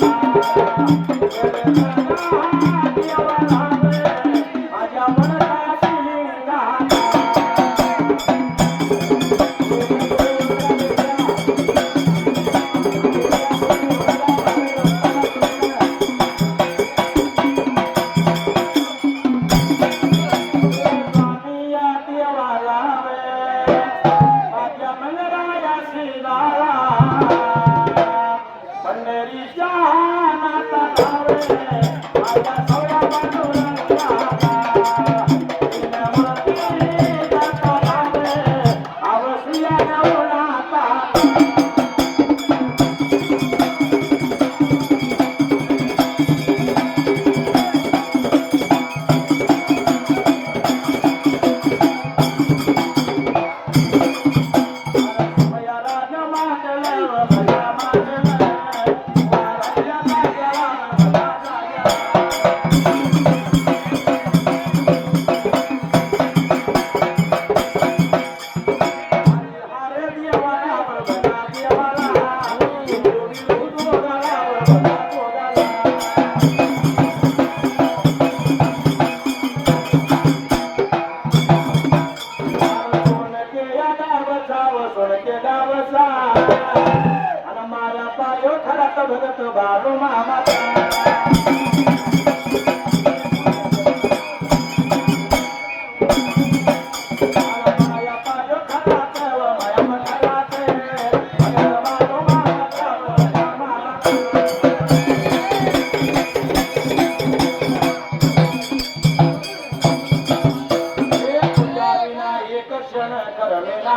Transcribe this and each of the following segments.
Thank you.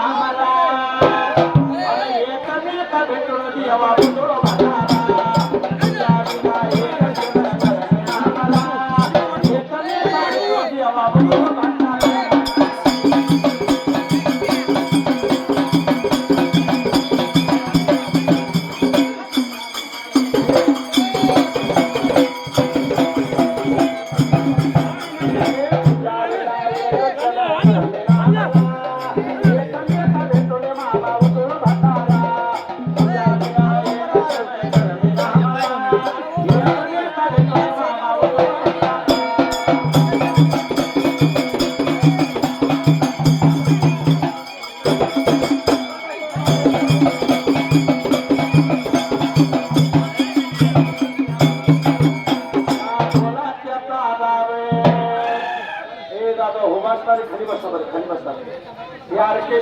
आम्हाला. मला भेटून देवा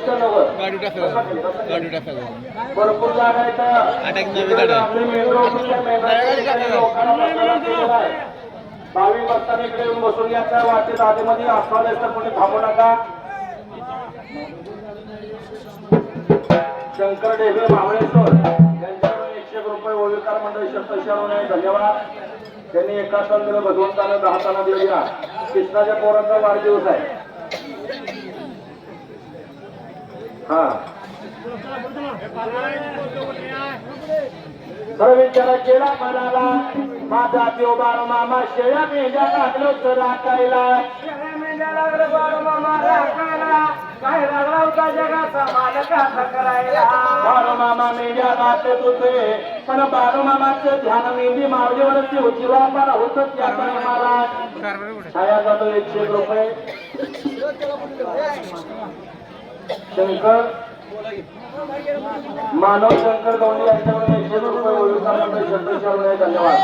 गाडी गाडी भरपूर जागा नवी गाडी. भावी भक्तांनी इकडे येऊन बसून घ्यायचं वाटेत आधीमध्ये आस्वाद तर कोणी थांबू नका. शंकर डेबे महाबळेश्वर यांच्याकडून एकशे एक रुपये ओविकार मंडळ आहे. धन्यवाद. त्यांनी एका दिलं भगवंतानं दहा ताना दिल्या कृष्णाच्या पोरांचा वाढदिवस आहे. हा. विचार केला म्हणाला माझा देव बारो मामा शेळ्या मेंढ्या लागलो तर राखायला. मेंढ्या लागलं बाळ मामा राखायला काय लागला होता जगाचा मालक आता करायला बारो मामा मेंढ्या राखत होते. पण बारो मामाचं ध्यान मेंढी मावलीवरती होती. वापर होत त्याचा मला छाया जातो एकशे रुपये. शंकर मानव शंकर गवंडी यांच्याकडून एकशे एक रुपये ओळखा शंकर आहे धन्यवाद.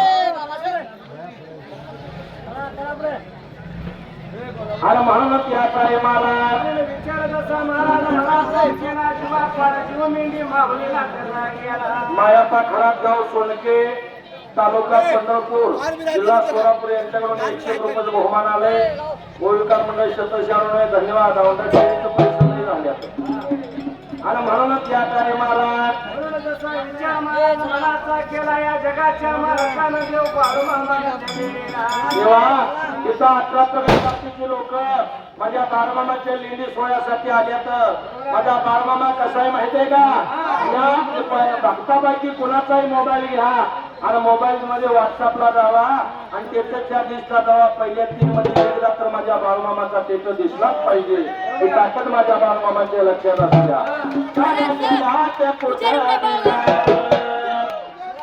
अरे म्हणूनच या आहे महाराज मायापा खराब गाव सोनके तालुका पंढरपूर जिल्हा सोलापूर यांच्याकडून एकशे रुपये बहुमान आले गोविकार मंडळ शतशाळू धन्यवाद. आवडते झाले आणि म्हणूनच या आहे महाराज केला या जगाच्या मालकानं देव तेव्हा इथं अठरा प्रकार लोक माझ्या बाळमामाच्या लेंडी सोहळ्यासाठी आल्यात. माझा बाळमामा कसा आहे माहितीये का? या भक्तापैकी कुणाचाही मोबाईल घ्या. आणि मोबाईल मध्ये व्हॉट्सअपला जावा आणि त्याच्या दिसला जावा. पहिल्या तीन मध्ये एकदा तर माझ्या बाळमामाचा तेथ दिसलाच पाहिजे. ही ताकद माझ्या बाळमामाच्या लक्षात असू द्या. जगात कुठं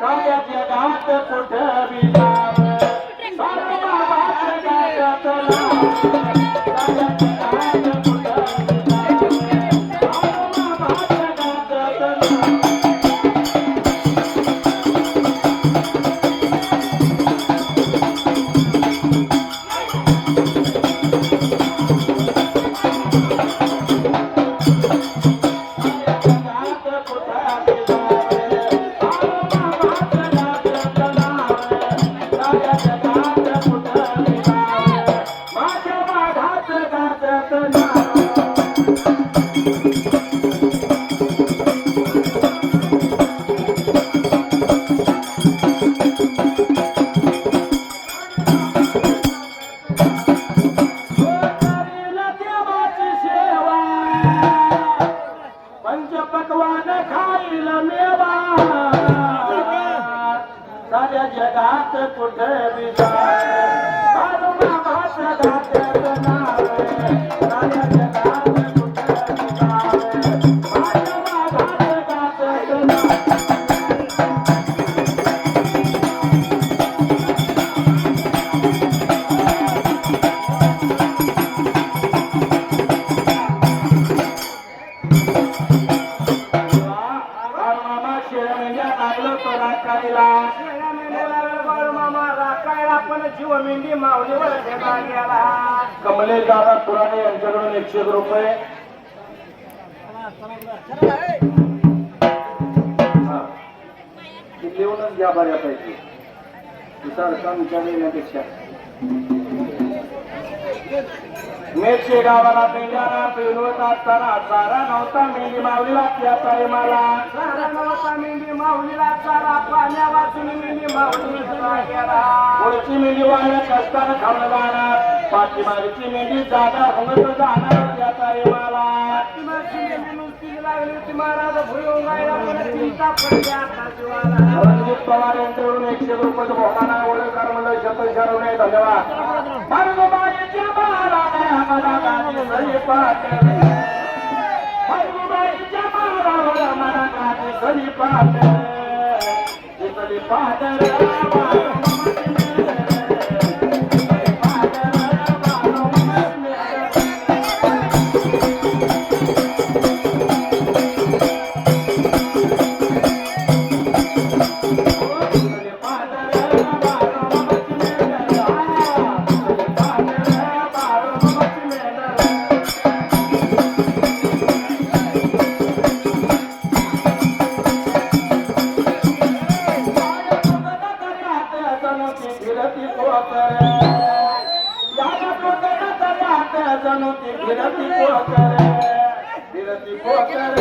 साऱ्या जीव मेंढी माऊलीवर ठेवा गेला कमलेश दादा पुराणे यांच्याकडून एकशे एक रुपये. लिहूनच घ्या बऱ्यापैकी. सारखा विचार येण्यापेक्षा मेचे गावाला पेंड्याला पेरवत असताना चारा नव्हता मेंढी मावलीला त्याचा रे मला. सारा नवसा मेंढी माऊलीला चारा पाण्या वाचून मेंढी गेला पुढची मेंढी वाळ्या कष्टानं खाल्लं जाणार. पाठीमागची मेंढी जागा हंगत जाणार त्याचा रे मला तिमाची मेंढी नुसती लागली होती महाराज भुईमुग गायला पण चिंता पडली आता जीवाला रणजित पवार यांच्याकडून एकशे रुपये बहुमान ओळखकार म्हणलं शत शरवणे धन्यवाद. मरगुबाईच्या बाळाने आम्हाला गाणी सरी पाटले मरगुबाईच्या बाळावर मला गाणी सरी पाटले सरी फिरती कोकर याला कोकणाचा राहत जणू ती फिरती कोकर फिरती कोकर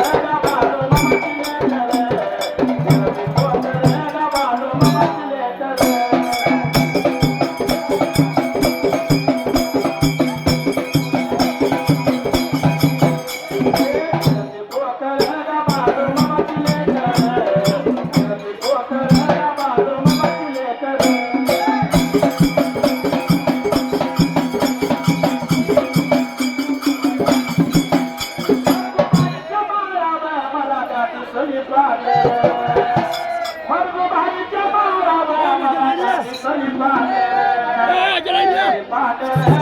Macaré.